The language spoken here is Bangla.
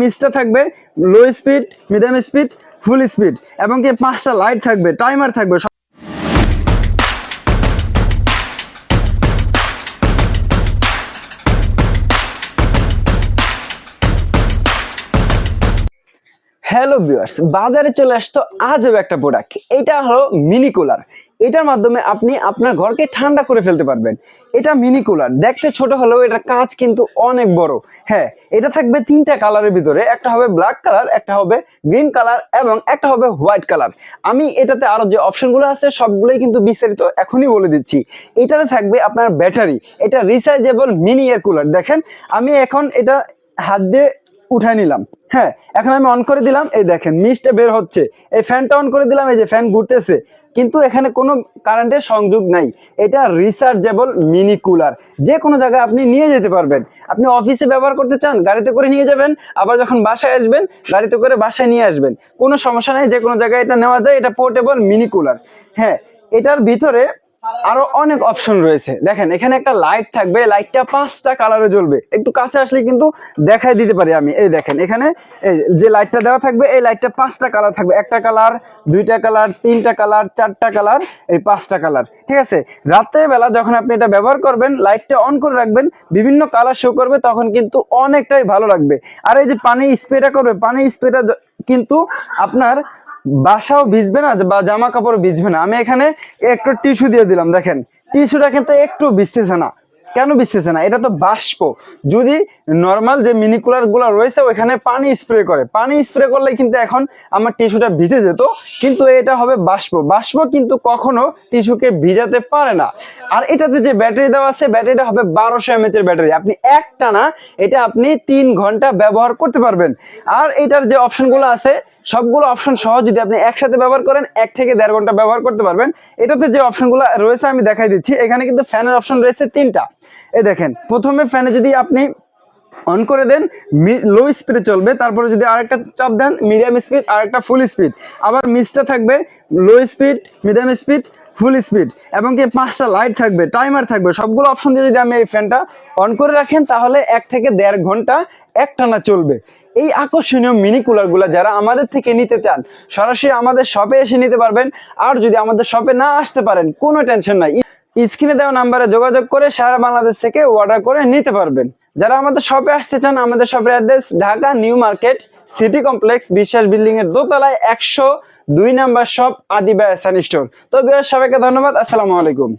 মিস্টার থাকবে low speed medium speed full speed এবং কি পাঁচটা লাইট থাকবে টাইমার থাকবে হ্যালো ভিউয়ার্স বাজারে চলে আসতো আজব একটা প্রোডাক্ট এটা হলো মিনি কুলার এটার মাধ্যমে আপনি আপনার ঘরকে ঠান্ডা করে ফেলতে পারবেন। এটা মিনি কুলার দেখতে ছোট হলেও এটা কাঁচ কিন্তু অনেক বড়। হ্যাঁ এটা থাকবে তিনটা কালারের ভিতরে। একটা হবে ব্ল্যাক কালার একটা হবে গ্রিন কালার এবং একটা হবে হোয়াইট কালার আমি এটাতে আরও যে অপশনগুলো আছে, সবগুলোই কিন্তু বিস্তারিত এখনই বলে দিচ্ছি। এটাতে থাকবে আপনার ব্যাটারি এটা রিচার্জেবল মিনি এয়ার কুলার দেখেন, আমি এখন এটা হাত দিয়ে উঠায় নিলাম। হ্যাঁ এখন আমি অন করে দিলাম। এই দেখেন মিস্টটা বের হচ্ছে। এই ফ্যানটা অন করে দিলাম। এই যে ফ্যান ঘুরতেছে। কিন্তু এখানে কোনো কারেন্টের সংযোগ নাই। এটা রিচার্জেবল মিনি কুলার যে কোনো জায়গায় আপনি নিয়ে যেতে পারবেন। আপনি অফিসে ব্যবহার করতে চান, গাড়িতে করে নিয়ে যাবেন, আবার যখন বাসায় আসবেন, গাড়িতে করে বাসায় নিয়ে আসবেন। কোনো সমস্যা নেই, যে কোনো জায়গায় এটা নেওয়া যায়, এটা পোর্টেবল মিনি কুলার হ্যাঁ এটার ভিতরে আরও অনেক অপশন রয়েছে। দেখেন, এখানে একটা লাইট থাকবে লাইটটা পাঁচটা কালারে জ্বলবে। একটু কাছে আসলে কিন্তু দেখাই দিতে পারি আমি। এই দেখেন, এখানে এই যে লাইটটা দেওয়া থাকবে, এই লাইটটা পাঁচটা কালার থাকবে। একটা কালার দুইটা কালার তিনটা কালার চারটা কালার এই পাঁচটা কালার ঠিক আছে? রাতের বেলা যখন আপনি এটা ব্যবহার করবেন লাইটটা অন করে রাখবেন, বিভিন্ন কালার শো করবে, তখন কিন্তু অনেকটাই ভালো লাগবে। আর এই যে পানি স্প্রেটা করবে, পানি স্প্রেটা কিন্তু আপনার বাসাও ভিজবে না, বা জামা কাপড় ভিজবে না। আমি এখানে একটু টিস্যু দিয়ে দিলাম, দেখেন। টিস্যুটা কিন্তু একটু ভিজতেছে না। কেন ভিজতেছে না? এটা তো বাষ্প। যদি নর্মাল যে মিনি কুলারগুলো রয়েছে, ওইখানে পানি স্প্রে করে। পানি স্প্রে করলে কিন্তু এখন আমার টিস্যুটা ভিজে যেত, কিন্তু এটা হবে বাষ্প। বাষ্প কিন্তু কখনো টিস্যুকে ভিজাতে পারে না। আর এটাতে যে ব্যাটারি দেওয়া আছে, ব্যাটারিটা হবে বারোশো এমএচ এর ব্যাটারি। আপনি একটা না, এটা আপনি তিন ঘণ্টা ব্যবহার করতে পারবেন। আর এটার যে অপশনগুলো আছে সবগুলো অপশন সহ যদি আপনি একসাথে ব্যবহার করেন, এক থেকে দেড় ঘণ্টা ব্যবহার করতে পারবেন। এটাতে যে অপশনগুলো রয়েছে আমি দেখাই দিচ্ছি। এখানে কিন্তু ফ্যানের অপশন রয়েছে তিনটা। এ দেখেন, প্রথমে ফ্যানে যদি আপনি অন করে দেন লো স্পিডে চলবে। তারপরে যদি আরেকটা চাপ দেন মিডিয়াম স্পিড আর একটা ফুল স্পিড আবার মিসটা থাকবে low speed medium speed full speed এবং কি পাঁচটা লাইট থাকবে টাইমার থাকবে। সবগুলো অপশন দিয়ে যদি আমি এই ফ্যানটা অন করে রাখেন, তাহলে এক থেকে দেড় ঘণ্টা একটানা চলবে। এই আকর্ষণীয় মিনি কুলারগুলো যারা আমাদের থেকে নিতে চান, সরাসরি আমাদের শপে এসে নিতে পারবেন। আর যদি আমাদের শপে না আসতে পারেন, কোনো টেনশন নাই। স্ক্রিনে দেওয়া নাম্বারে যোগাযোগ করে সারা বাংলাদেশ থেকে অর্ডার করে নিতে পারবেন। যারা আমাদের শপে আসতে চান, আমাদের শপের address Dhaka new market city complex Biswas building এর দোতলায় একশো দুই নাম্বার শপ আদিবা স্টোর তো সবাইকে ধন্যবাদ, আসসালামু আলাইকুম।